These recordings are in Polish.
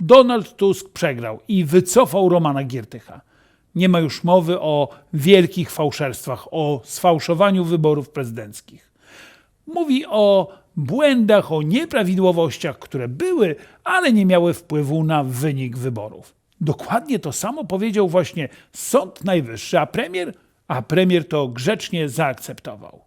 Donald Tusk przegrał i wycofał Romana Giertycha. Nie ma już mowy o wielkich fałszerstwach, o sfałszowaniu wyborów prezydenckich. Mówi o błędach, o nieprawidłowościach, które były, ale nie miały wpływu na wynik wyborów. Dokładnie to samo powiedział właśnie Sąd Najwyższy, a premier, a premier to grzecznie zaakceptował.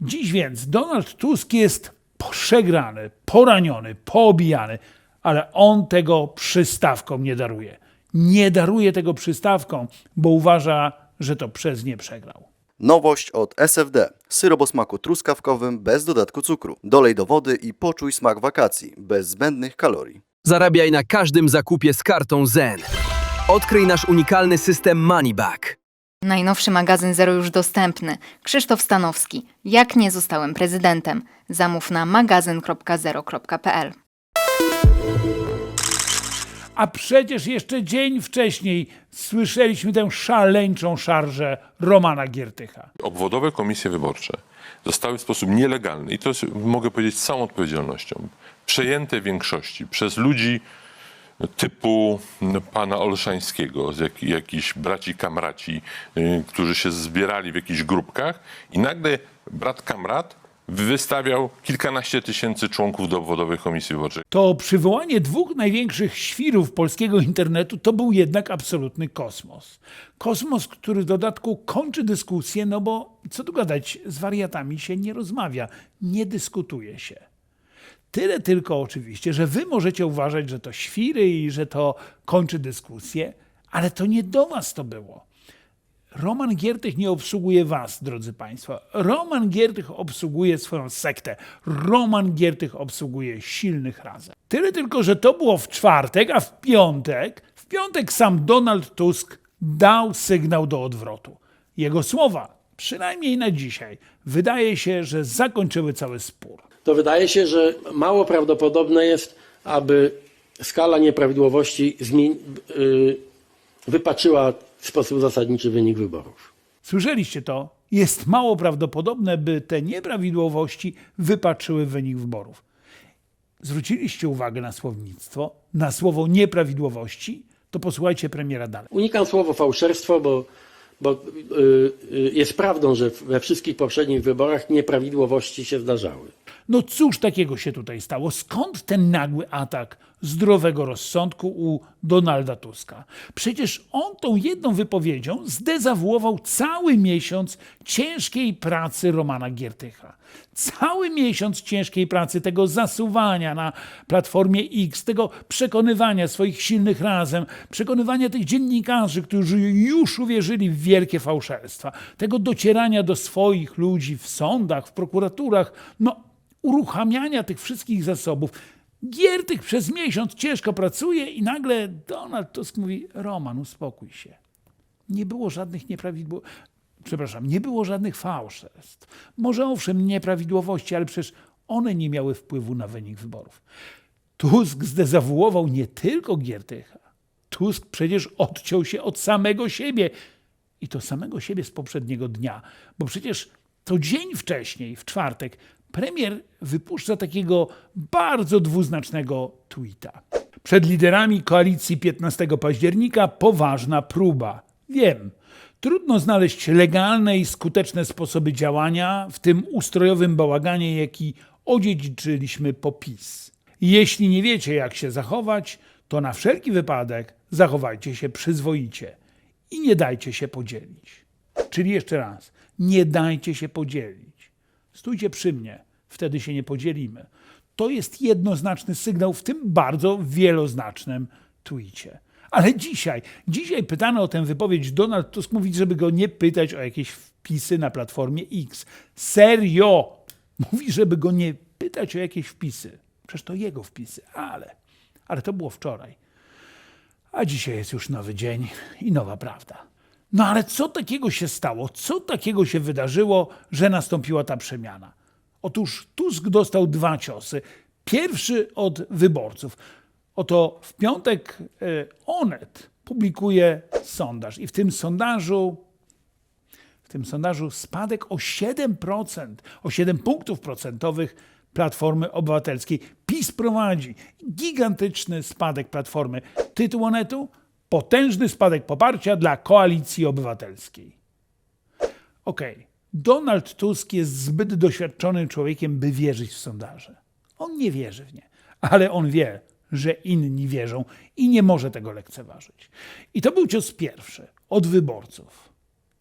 Dziś więc Donald Tusk jest przegrany, poraniony, poobijany, ale on tego przystawkom nie daruje. Nie daruje tego przystawkom, bo uważa, że to przez nie przegrał. Nowość od SFD. Syrop o smaku truskawkowym bez dodatku cukru. Dolej do wody i poczuj smak wakacji bez zbędnych kalorii. Zarabiaj na każdym zakupie z kartą Zen. Odkryj nasz unikalny system Moneyback. Najnowszy magazyn Zero już dostępny. Krzysztof Stanowski. Jak nie zostałem prezydentem? Zamów na magazyn.zero.pl. A przecież jeszcze dzień wcześniej słyszeliśmy tę szaleńczą szarżę Romana Giertycha. obwodowe komisje wyborcze zostały w sposób nielegalny, i to jest, mogę powiedzieć z całą odpowiedzialnością, przejęte w większości przez ludzi typu pana Olszańskiego, z jak, jakichś braci kamraci, y, którzy się zbierali w jakichś grupkach i nagle brat kamrat wystawiał kilkanaście tysięcy członków do obwodowych komisji wyborczych. To przywołanie dwóch największych świrów polskiego internetu to był jednak absolutny kosmos. Kosmos, który w dodatku kończy dyskusję, no bo co tu gadać, z wariatami się nie rozmawia, nie dyskutuje się. Tyle tylko oczywiście, że wy możecie uważać, że to świry i że to kończy dyskusję, ale to nie do was to było. Roman Giertych nie obsługuje was, drodzy Państwo. Roman Giertych obsługuje swoją sektę. Roman Giertych obsługuje silnych razem. Tyle tylko, że to było w czwartek, a w piątek, w piątek sam Donald Tusk dał sygnał do odwrotu. Jego słowa, przynajmniej na dzisiaj, wydaje się, że zakończyły cały spór. To wydaje się, że mało prawdopodobne jest, aby skala nieprawidłowości y, wypaczyła w sposób zasadniczy wynik wyborów. Słyszeliście to? Jest mało prawdopodobne, by te nieprawidłowości wypaczyły wynik wyborów. Zwróciliście uwagę na słownictwo, na słowo nieprawidłowości? To posłuchajcie premiera dalej. Unikam słowo fałszerstwo, bo, bo y, y, jest prawdą, że we wszystkich poprzednich wyborach nieprawidłowości się zdarzały. No cóż takiego się tutaj stało? Skąd ten nagły atak zdrowego rozsądku u Donalda Tuska? Przecież on tą jedną wypowiedzią zdezawuował cały miesiąc ciężkiej pracy Romana Giertycha. Cały miesiąc ciężkiej pracy, tego zasuwania na Platformie X, tego przekonywania swoich silnych razem, przekonywania tych dziennikarzy, którzy już uwierzyli w wielkie fałszerstwa, tego docierania do swoich ludzi w sądach, w prokuraturach, no uruchamiania tych wszystkich zasobów. Giertych przez miesiąc ciężko pracuje i nagle Donald Tusk mówi: Roman, uspokój się. Nie było żadnych nieprawidłowości. Przepraszam, nie było żadnych fałszerstw. Może owszem, nieprawidłowości, ale przecież one nie miały wpływu na wynik wyborów. Tusk zdezawuował nie tylko Giertycha. Tusk przecież odciął się od samego siebie. I to samego siebie z poprzedniego dnia. Bo przecież to dzień wcześniej, w czwartek, premier wypuszcza takiego bardzo dwuznacznego tweeta. Przed liderami koalicji 15 października poważna próba. Wiem, trudno znaleźć legalne i skuteczne sposoby działania w tym ustrojowym bałaganie, jaki odziedziczyliśmy po PiS. Jeśli nie wiecie, jak się zachować, to na wszelki wypadek zachowajcie się przyzwoicie i nie dajcie się podzielić. Czyli jeszcze raz, nie dajcie się podzielić. Stójcie przy mnie, wtedy się nie podzielimy. To jest jednoznaczny sygnał w tym bardzo wieloznacznym twicie. Ale dzisiaj, dzisiaj pytano o tę wypowiedź, Donald Tusk mówi, żeby go nie pytać o jakieś wpisy na Platformie X. Serio! Mówi, żeby go nie pytać o jakieś wpisy. Przecież to jego wpisy, ale, ale to było wczoraj. A dzisiaj jest już nowy dzień i nowa prawda. No ale co takiego się stało? Co takiego się wydarzyło, że nastąpiła ta przemiana? Otóż Tusk dostał dwa ciosy. Pierwszy od wyborców. Oto w piątek e, Onet publikuje sondaż i w tym sondażu w tym sondażu spadek o 7%, o 7 punktów procentowych Platformy Obywatelskiej. PiS prowadzi gigantyczny spadek Platformy. Tytuł Onetu? Potężny spadek poparcia dla Koalicji Obywatelskiej. Okej, Donald Tusk jest zbyt doświadczonym człowiekiem, by wierzyć w sondaże. On nie wierzy w nie, ale on wie, że inni wierzą i nie może tego lekceważyć. I to był cios pierwszy od wyborców,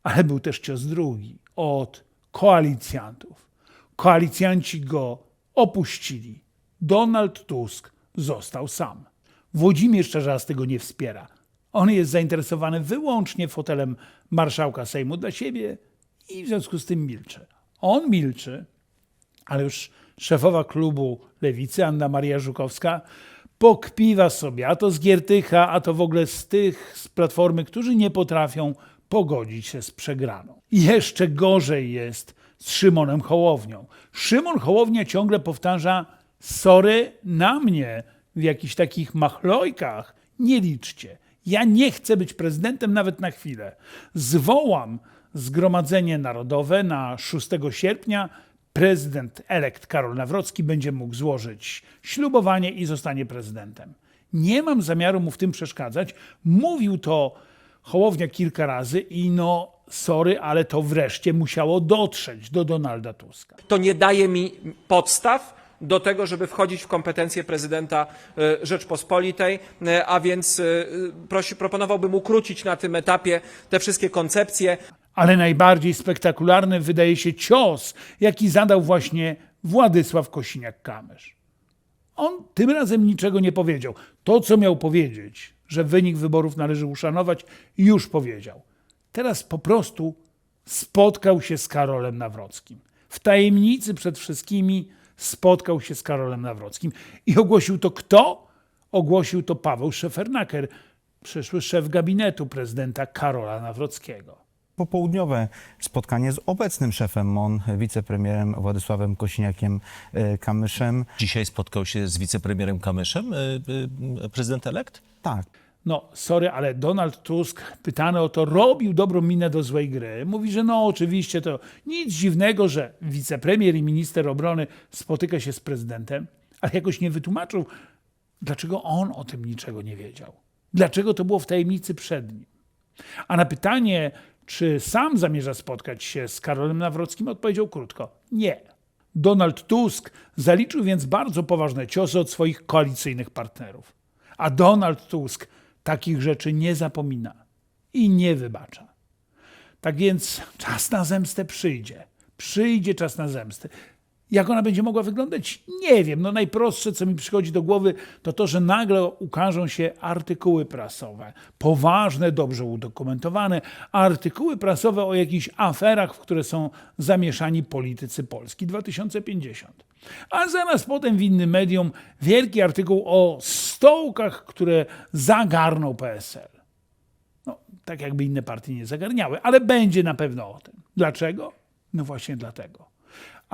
ale był też cios drugi od koalicjantów. Koalicjanci go opuścili. Donald Tusk został sam. Włodzimierz Czarzasty go nie wspiera. On jest zainteresowany wyłącznie fotelem marszałka Sejmu dla siebie i w związku z tym milczy. On milczy, ale już szefowa klubu Lewicy, Anna Maria Żukowska, pokpiwa sobie, a to z Giertycha, a to w ogóle z tych z Platformy, którzy nie potrafią pogodzić się z przegraną. Jeszcze gorzej jest z Szymonem Hołownią. Szymon Hołownia ciągle powtarza, sorry, na mnie w jakichś takich machlojkach nie liczcie. Ja nie chcę być prezydentem nawet na chwilę. Zwołam Zgromadzenie Narodowe na 6 sierpnia. Prezydent elekt Karol Nawrocki będzie mógł złożyć ślubowanie i zostanie prezydentem. Nie mam zamiaru mu w tym przeszkadzać. Mówił to Hołownia kilka razy i no, sorry, ale to wreszcie musiało dotrzeć do Donalda Tuska. to nie daje mi podstaw do tego, żeby wchodzić w kompetencje prezydenta e, Rzeczpospolitej, e, a więc e, prosi, proponowałbym ukrócić na tym etapie te wszystkie koncepcje. Ale najbardziej spektakularny wydaje się cios, jaki zadał właśnie Władysław Kosiniak-Kamysz. On tym razem niczego nie powiedział. To, co miał powiedzieć, że wynik wyborów należy uszanować, już powiedział. Teraz po prostu spotkał się z Karolem Nawrockim. W tajemnicy przed wszystkimi spotkał się z Karolem Nawrockim. I ogłosił to kto? Ogłosił to Paweł Szefernaker, przyszły szef gabinetu prezydenta Karola Nawrockiego. popołudniowe spotkanie z obecnym szefem MON, wicepremierem Władysławem Kosiniakiem-Kamyszem. Dzisiaj spotkał się z wicepremierem Kamyszem, y, y, prezydent elekt? Tak, No, sorry, ale Donald Tusk, pytany o to, robił dobrą minę do złej gry. Mówi, że no oczywiście to nic dziwnego, że wicepremier i minister obrony spotyka się z prezydentem, ale jakoś nie wytłumaczył, dlaczego on o tym niczego nie wiedział. Dlaczego to było w tajemnicy przed nim. A na pytanie, czy sam zamierza spotkać się z Karolem Nawrockim, odpowiedział krótko: nie. Donald Tusk zaliczył więc bardzo poważne ciosy od swoich koalicyjnych partnerów. A Donald Tusk takich rzeczy nie zapomina i nie wybacza. Tak więc czas na zemstę przyjdzie. Przyjdzie czas na zemstę. Jak ona będzie mogła wyglądać? Nie wiem. No najprostsze, co mi przychodzi do głowy, to to, że nagle ukażą się artykuły prasowe. Poważne, dobrze udokumentowane artykuły prasowe o jakichś aferach, w które są zamieszani politycy Polski 2050. A zaraz potem w innym medium wielki artykuł o stołkach, które zagarnął PSL. No, tak jakby inne partie nie zagarniały, ale będzie na pewno o tym. Dlaczego? No właśnie dlatego.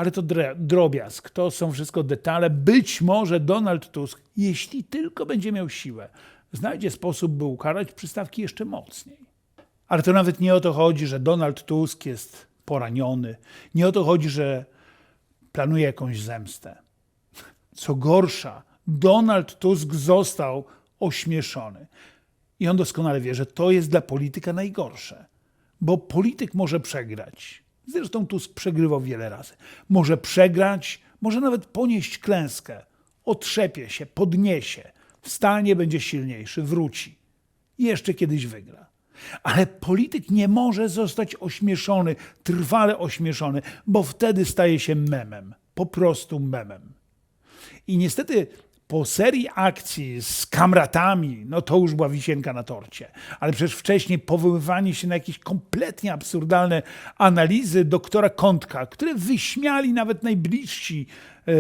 Ale to drobiazg, to są wszystko detale. Być może Donald Tusk, jeśli tylko będzie miał siłę, znajdzie sposób, by ukarać przystawki jeszcze mocniej. Ale to nawet nie o to chodzi, że Donald Tusk jest poraniony. Nie o to chodzi, że planuje jakąś zemstę. Co gorsza, Donald Tusk został ośmieszony. I on doskonale wie, że to jest dla polityka najgorsze, bo polityk może przegrać. Zresztą Tusk przegrywał wiele razy. Może przegrać, może nawet ponieść klęskę. Otrzepie się, podniesie, wstanie, będzie silniejszy, wróci. Jeszcze kiedyś wygra. Ale polityk nie może zostać ośmieszony, trwale ośmieszony, bo wtedy staje się memem. Po prostu memem. I niestety po serii akcji z kamratami, no to już była wisienka na torcie. Ale przecież wcześniej powoływanie się na jakieś kompletnie absurdalne analizy doktora Kątka, które wyśmiali nawet najbliżsi e,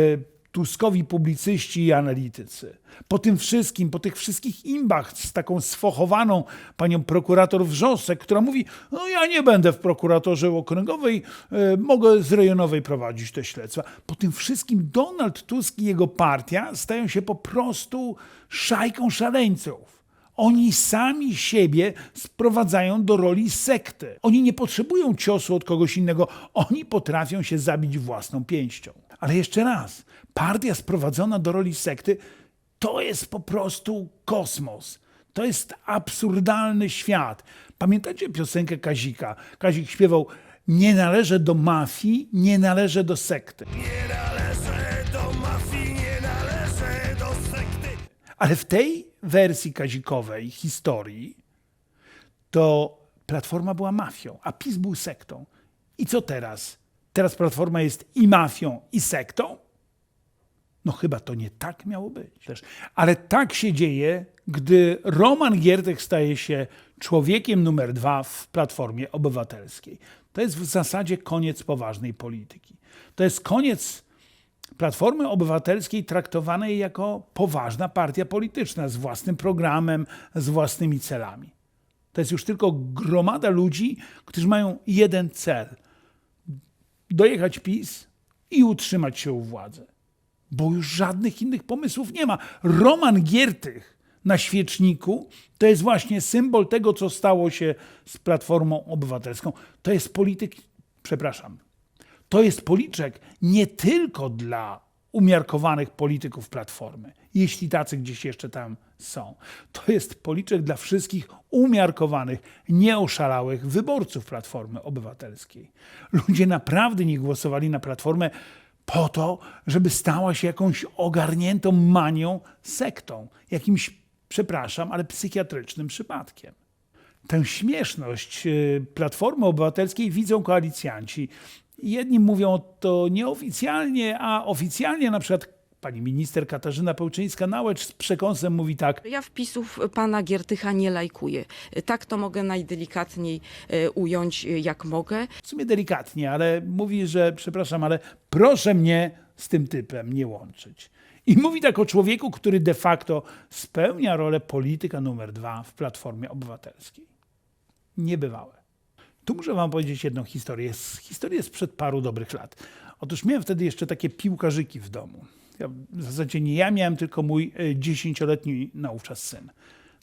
Tuskowi publicyści i analitycy. Po tym wszystkim, po tych wszystkich imbach z taką sfochowaną panią prokurator Wrzosek, która mówi, no ja nie będę w prokuratorze okręgowej, e, mogę z rejonowej prowadzić te śledztwa. Po tym wszystkim Donald Tusk i jego partia stają się po prostu szajką szaleńców. Oni sami siebie sprowadzają do roli sekty. Oni nie potrzebują ciosu od kogoś innego, oni potrafią się zabić własną pięścią. Ale jeszcze raz, partia sprowadzona do roli sekty to jest po prostu kosmos. To jest absurdalny świat. Pamiętacie piosenkę Kazika? Kazik śpiewał: Nie należę do mafii, nie należę do sekty. Ale w tej wersji kazikowej historii to Platforma była mafią, a PiS był sektą. I co teraz? Teraz Platforma jest i mafią, i sektą? No chyba to nie tak miało być. Też. Ale tak się dzieje, gdy Roman Giertych staje się człowiekiem numer dwa w Platformie Obywatelskiej. To jest w zasadzie koniec poważnej polityki. To jest koniec Platformy Obywatelskiej traktowanej jako poważna partia polityczna z własnym programem, z własnymi celami. To jest już tylko gromada ludzi, którzy mają jeden cel: dojechać PiS i utrzymać się u władzy. Bo już żadnych innych pomysłów nie ma. Roman Giertych na świeczniku to jest właśnie symbol tego, co stało się z Platformą Obywatelską. To jest polityk, przepraszam, to jest policzek nie tylko dla umiarkowanych polityków Platformy, jeśli tacy gdzieś jeszcze tam są. To jest policzek dla wszystkich umiarkowanych, nieoszalałych wyborców Platformy Obywatelskiej. Ludzie naprawdę nie głosowali na Platformę po to, żeby stała się jakąś ogarniętą manią sektą, jakimś, przepraszam, ale psychiatrycznym przypadkiem. Tę śmieszność y, Platformy Obywatelskiej widzą koalicjanci. Jedni mówią to nieoficjalnie, a oficjalnie na przykład pani minister Katarzyna Pełczyńska-Nałecz z przekąsem mówi tak. Ja wpisów pana Giertycha nie lajkuję. Tak to mogę najdelikatniej e, ująć, e, jak mogę. w sumie delikatnie, ale mówi, że przepraszam, ale proszę mnie z tym typem nie łączyć. I mówi tak o człowieku, który de facto spełnia rolę polityka numer dwa w Platformie Obywatelskiej. Niebywałe. Tu muszę wam powiedzieć jedną historię. Historię sprzed paru dobrych lat. Otóż miałem wtedy jeszcze takie piłkarzyki w domu. Ja, w zasadzie nie ja miałem, tylko mój e, dziesięcioletni naówczas syn.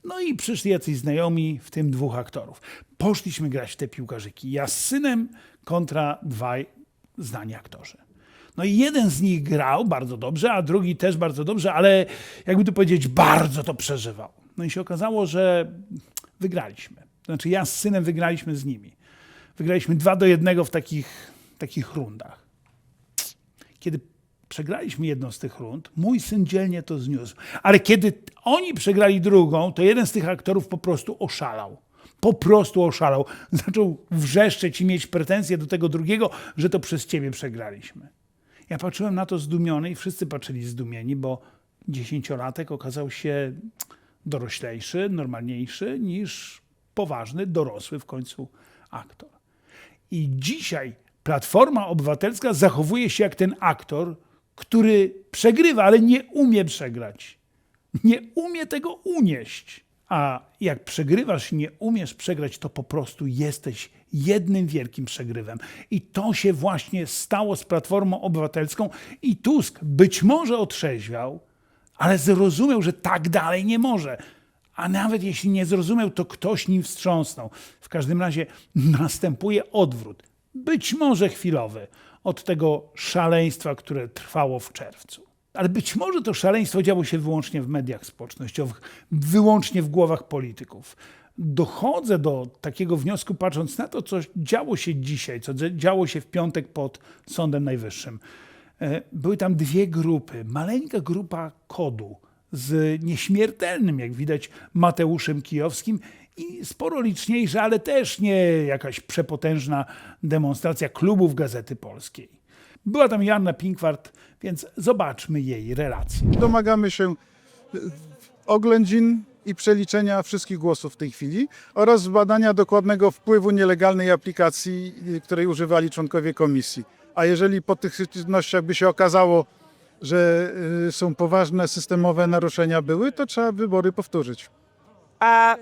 No i przyszli jacyś znajomi, w tym dwóch aktorów. Poszliśmy grać w te piłkarzyki. Ja z synem kontra dwaj znani aktorzy. No i jeden z nich grał bardzo dobrze, a drugi też bardzo dobrze, ale jakby tu powiedzieć, bardzo to przeżywał. No i się okazało, że wygraliśmy. To znaczy ja z synem wygraliśmy z nimi. Wygraliśmy dwa do jednego w takich, takich rundach. Kiedy przegraliśmy jedną z tych rund, mój syn dzielnie to zniósł. Ale kiedy oni przegrali drugą, to jeden z tych aktorów po prostu oszalał. Po prostu oszalał. Zaczął wrzeszczeć i mieć pretensje do tego drugiego, że to przez ciebie przegraliśmy. Ja patrzyłem na to zdumiony i wszyscy patrzyli zdumieni, bo dziesięciolatek okazał się doroślejszy, normalniejszy niż poważny, dorosły w końcu aktor. I dzisiaj Platforma Obywatelska zachowuje się jak ten aktor, który przegrywa, ale nie umie przegrać. Nie umie tego unieść. A jak przegrywasz nie umiesz przegrać, to po prostu jesteś jednym wielkim przegrywem. I to się właśnie stało z Platformą Obywatelską i Tusk być może otrzeźwiał, ale zrozumiał, że tak dalej nie może. A nawet jeśli nie zrozumiał, to ktoś nim wstrząsnął. W każdym razie następuje odwrót, być może chwilowy, od tego szaleństwa, które trwało w czerwcu. Ale być może to szaleństwo działo się wyłącznie w mediach społecznościowych, wyłącznie w głowach polityków. Dochodzę do takiego wniosku, patrząc na to, co działo się dzisiaj, co działo się w piątek pod Sądem Najwyższym. E, Były tam dwie grupy. Maleńka grupa kodu z nieśmiertelnym, jak widać, Mateuszem Kijowskim i sporo liczniejsza, ale też nie jakaś przepotężna demonstracja klubów Gazety Polskiej. Była tam Joanna Pinkwart, więc zobaczmy jej relację. Domagamy się y, oględzin i przeliczenia wszystkich głosów w tej chwili oraz zbadania dokładnego wpływu nielegalnej aplikacji, y, której używali członkowie komisji. A jeżeli po tych czynnościach by się okazało, że y, są poważne systemowe naruszenia były, to trzeba wybory powtórzyć. A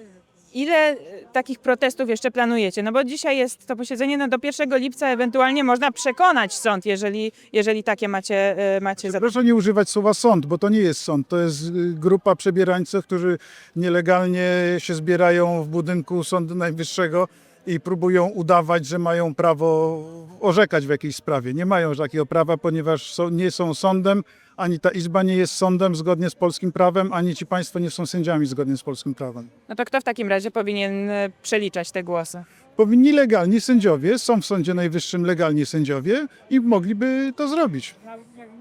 Ile y, takich protestów jeszcze planujecie? No bo dzisiaj jest to posiedzenie, no do 1 lipca ewentualnie można przekonać sąd, jeżeli, jeżeli takie macie, y, macie za... Proszę nie używać słowa sąd, bo to nie jest sąd. To jest grupa przebierańców, którzy nielegalnie się zbierają w budynku Sądu Najwyższego i próbują udawać, że mają prawo orzekać w jakiejś sprawie. Nie mają takiego prawa, ponieważ są, nie są sądem, ani ta izba nie jest sądem zgodnie z polskim prawem, ani ci państwo nie są sędziami zgodnie z polskim prawem. No to kto w takim razie powinien y, przeliczać te głosy? Powinni legalni sędziowie, są w Sądzie Najwyższym legalni sędziowie i mogliby to zrobić.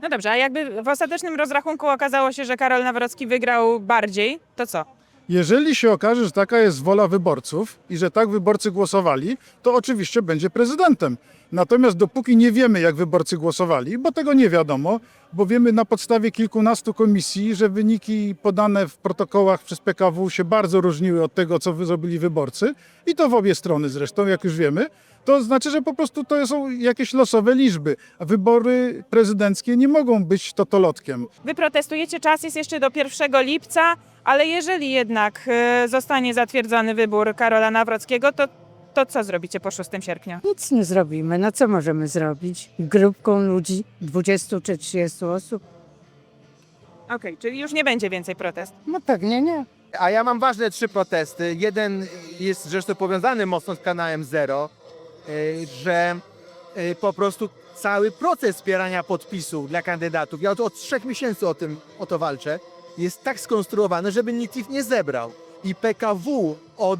No dobrze, a jakby w ostatecznym rozrachunku okazało się, że Karol Nawrocki wygrał bardziej, to co? Jeżeli się okaże, że taka jest wola wyborców i że tak wyborcy głosowali, to oczywiście będzie prezydentem. Natomiast dopóki nie wiemy, jak wyborcy głosowali, bo tego nie wiadomo, bo wiemy na podstawie kilkunastu komisji, że wyniki podane w protokołach przez PKW się bardzo różniły od tego, co zrobili wyborcy, i to w obie strony zresztą, jak już wiemy, to znaczy, że po prostu to są jakieś losowe liczby, a wybory prezydenckie nie mogą być totolotkiem. Wy protestujecie, czas jest jeszcze do 1 lipca, ale jeżeli jednak y, zostanie zatwierdzony wybór Karola Nawrockiego, to, to co zrobicie po 6 sierpnia? Nic nie zrobimy. No co możemy zrobić? Grupką ludzi, 20 czy 30 osób? Okej, czyli już nie będzie więcej protestów. No pewnie nie. A ja mam ważne trzy protesty. Jeden jest zresztą powiązany mocno z kanałem Zero, że y, po prostu cały proces zbierania podpisów dla kandydatów, ja od, od trzech miesięcy o tym o to walczę, jest tak skonstruowany, żeby nikt ich nie zebrał. I PKW od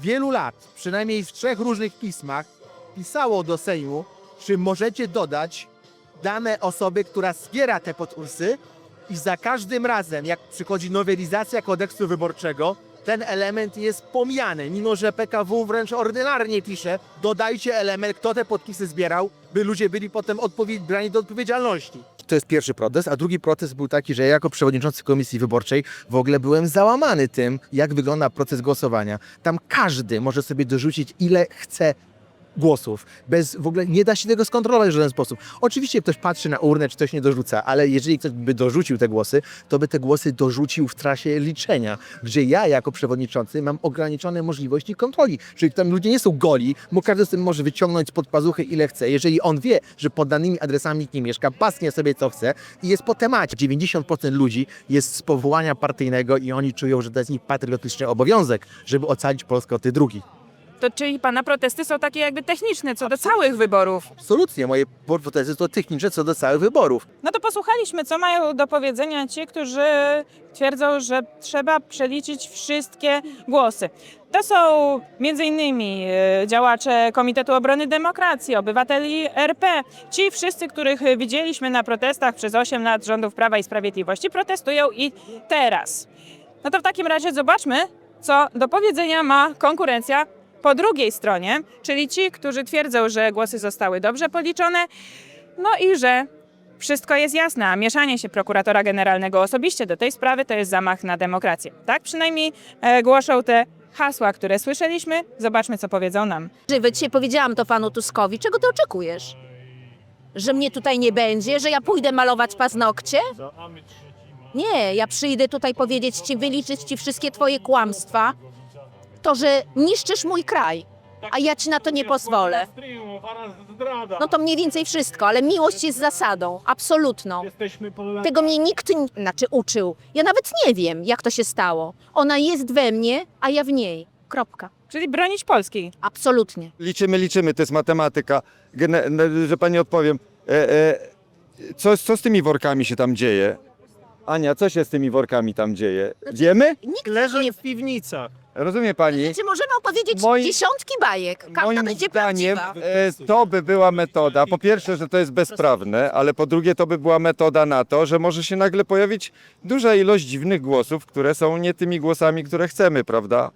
wielu lat, przynajmniej w trzech różnych pismach, pisało do Sejmu, czy możecie dodać dane osoby, która zbiera te podpisy i za każdym razem, jak przychodzi nowelizacja kodeksu wyborczego, ten element jest pomijany, mimo że PKW wręcz ordynarnie pisze, dodajcie element, kto te podpisy zbierał, by ludzie byli potem brani do odpowiedzialności. To jest pierwszy protest, a drugi protest był taki, że ja jako przewodniczący komisji wyborczej w ogóle byłem załamany tym, jak wygląda proces głosowania. Tam każdy może sobie dorzucić ile chce głosów. Bez w ogóle nie da się tego skontrolować w żaden sposób. Oczywiście ktoś patrzy na urnę, czy ktoś nie dorzuca, ale jeżeli ktoś by dorzucił te głosy, to by te głosy dorzucił w trasie liczenia, gdzie ja jako przewodniczący mam ograniczone możliwości kontroli. Czyli tam ludzie nie są goli, bo każdy sobie może wyciągnąć spod pazuchy ile chce. Jeżeli on wie, że pod danymi adresami nie mieszka, pasknie sobie co chce i jest po temacie. 90% ludzi jest z powołania partyjnego i oni czują, że to jest ich patriotyczny obowiązek, żeby ocalić Polskę od tych drugich. To czyli pana protesty są takie jakby techniczne co do całych wyborów. Absolutnie, moje hipotezy to techniczne co do całych wyborów. No to posłuchaliśmy, co mają do powiedzenia ci, którzy twierdzą, że trzeba przeliczyć wszystkie głosy. To są m.in. e, działacze Komitetu Obrony Demokracji, obywateli RP. Ci wszyscy, których widzieliśmy na protestach przez 8 lat rządów Prawa i Sprawiedliwości, protestują i teraz. No to w takim razie zobaczmy, co do powiedzenia ma konkurencja po drugiej stronie, czyli ci, którzy twierdzą, że głosy zostały dobrze policzone, no i że wszystko jest jasne, a mieszanie się prokuratora generalnego osobiście do tej sprawy to jest zamach na demokrację. Tak przynajmniej e, głoszą te hasła, które słyszeliśmy. Zobaczmy, co powiedzą nam. Żywy, dzisiaj powiedziałam to panu Tuskowi. Czego ty oczekujesz? Że mnie tutaj nie będzie? Że ja pójdę malować paznokcie? Nie, ja przyjdę tutaj powiedzieć ci, wyliczyć ci wszystkie twoje kłamstwa. To, że niszczysz mój kraj, a ja ci na to nie pozwolę. No to mniej więcej wszystko, ale miłość jest zasadą, absolutną. Tego mnie nikt, znaczy uczył. Ja nawet nie wiem, jak to się stało. Ona jest we mnie, a ja w niej. Kropka. Czyli bronić Polski. Absolutnie. Liczymy, liczymy, to jest matematyka. Gene, no, że pani odpowiem. E, e, co, co z tymi workami się tam dzieje? Ania, co się z tymi workami tam dzieje? Wiemy? Nikt Leżą nie... w piwnicach. Rozumie pani? Czy możemy opowiedzieć Moim- dziesiątki bajek? Każda Moim będzie zdaniem prawdziwa. e, to by była metoda. Po pierwsze, że to jest bezprawne, ale po drugie to by była metoda na to, że może się nagle pojawić duża ilość dziwnych głosów, które są nie tymi głosami, które chcemy, prawda?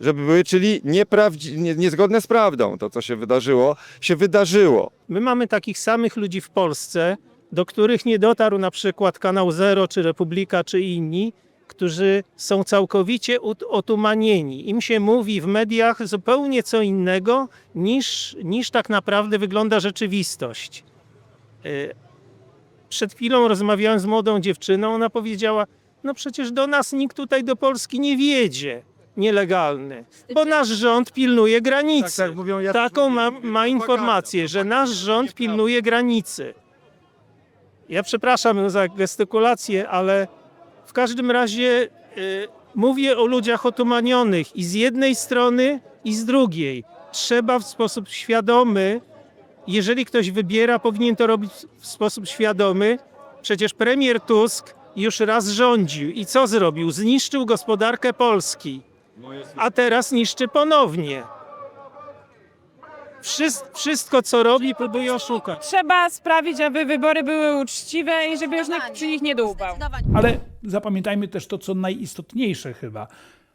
Żeby były, czyli nieprawdzi- nie, niezgodne z prawdą. To, co się wydarzyło, się wydarzyło. My mamy takich samych ludzi w Polsce, do których nie dotarł na przykład Kanał Zero, czy Republika, czy inni, którzy są całkowicie otumanieni. Im się mówi w mediach zupełnie co innego, niż, niż tak naprawdę wygląda rzeczywistość. Y, Przed chwilą rozmawiałem z młodą dziewczyną, ona powiedziała, no przecież do nas nikt tutaj do Polski nie wiedzie. nielegalny, bo nasz rząd pilnuje granicy. Tak, tak, mówią, ja- Taką ma, ma informację, że nasz rząd pilnuje granicy. Ja przepraszam za gestykulację, ale w każdym razie y, mówię o ludziach otumanionych i z jednej strony, i z drugiej. Trzeba w sposób świadomy, jeżeli ktoś wybiera, powinien to robić w sposób świadomy. Przecież premier Tusk już raz rządził i co zrobił? Zniszczył gospodarkę Polski, a teraz niszczy ponownie. Wszystko, wszystko co robi, próbuje oszukać. Trzeba sprawić, aby wybory były uczciwe i żeby już nikt przy nich nie dłubał. Ale zapamiętajmy też to, co najistotniejsze chyba.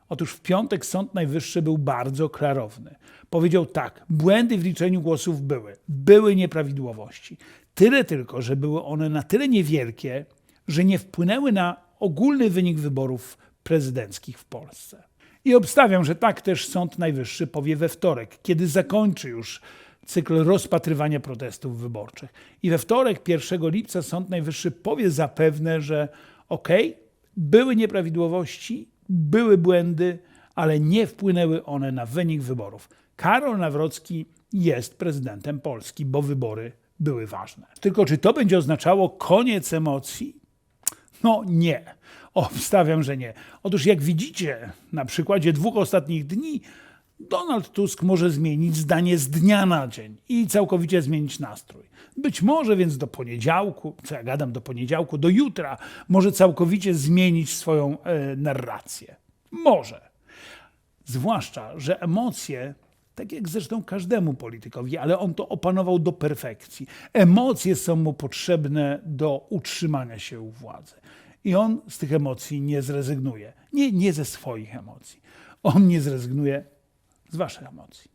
Otóż w piątek Sąd Najwyższy był bardzo klarowny. Powiedział tak, błędy w liczeniu głosów były, były nieprawidłowości. Tyle tylko, że były one na tyle niewielkie, że nie wpłynęły na ogólny wynik wyborów prezydenckich w Polsce. I obstawiam, że tak też Sąd Najwyższy powie we wtorek, kiedy zakończy już cykl rozpatrywania protestów wyborczych. I we wtorek, 1 lipca, Sąd Najwyższy powie zapewne, że okej, były nieprawidłowości, były błędy, ale nie wpłynęły one na wynik wyborów. Karol Nawrocki jest prezydentem Polski, bo wybory były ważne. Tylko czy to będzie oznaczało koniec emocji? No nie. Obstawiam, że nie. Otóż jak widzicie na przykładzie dwóch ostatnich dni, Donald Tusk może zmienić zdanie z dnia na dzień i całkowicie zmienić nastrój. Być może więc do poniedziałku, co ja gadam do poniedziałku, do jutra, może całkowicie zmienić swoją e, narrację. Może. Zwłaszcza, że emocje, tak jak zresztą każdemu politykowi, ale on to opanował do perfekcji. Emocje są mu potrzebne do utrzymania się u władzy. I on z tych emocji nie zrezygnuje. Nie, nie ze swoich emocji. On nie zrezygnuje z waszych emocji.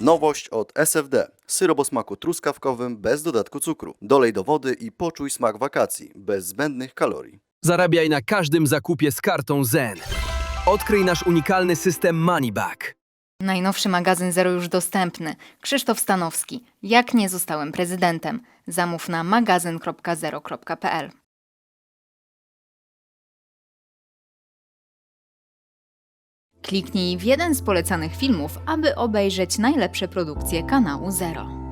Nowość od SFD. Syrop o smaku truskawkowym bez dodatku cukru. Dolej do wody i poczuj smak wakacji bez zbędnych kalorii. Zarabiaj na każdym zakupie z kartą Zen. Odkryj nasz unikalny system Moneyback. Najnowszy magazyn Zero już dostępny. Krzysztof Stanowski. Jak nie zostałem prezydentem? Zamów na magazyn.zero.pl. Kliknij w jeden z polecanych filmów, aby obejrzeć najlepsze produkcje kanału Zero.